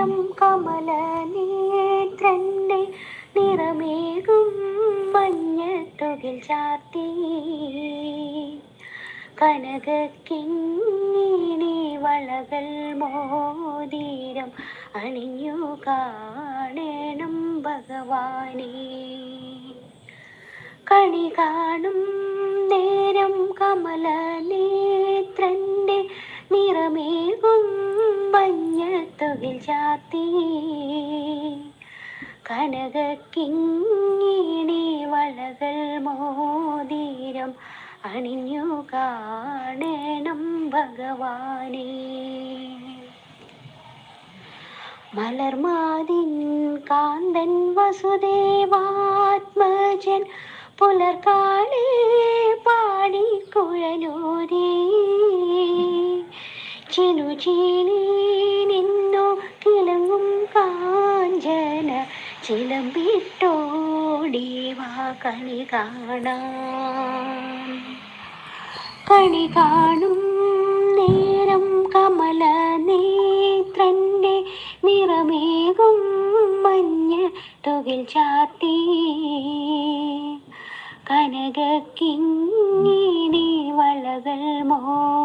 നേരം കമല നേത്രന്റെ നിറമേകും മഞ്ഞത്തുകിൽ ചാർത്തി. കനകക്കിങ്ങിനി വളകൾ മോതിരം അണിഞ്ഞു കാണണം ഭഗവാനെ. കണി കാണും നേരം കമല നേത്രന്റെ മഞ്ഞത്തുകിൽ ചാത്തി. കനകക്കിങ്ങിണി വളകൾ മോതിരം അണിഞ്ഞു കാണണം ഭഗവാനെ. മലർമാതിൻ കാന്തൻ വസുദേവാത്മജൻ പുലർക്കാലേ പാടി കുഴലൂരി. ചിനു ചിലമ്പിട്ടോടി വാ കണി കാണാം. കണി കാണും നേരം കമല നേത്രന്റെ നിറമേകും മഞ്ഞ തുകിൽ ചാത്തി കനകക്കിങ്ങിനി വളകൾ മോ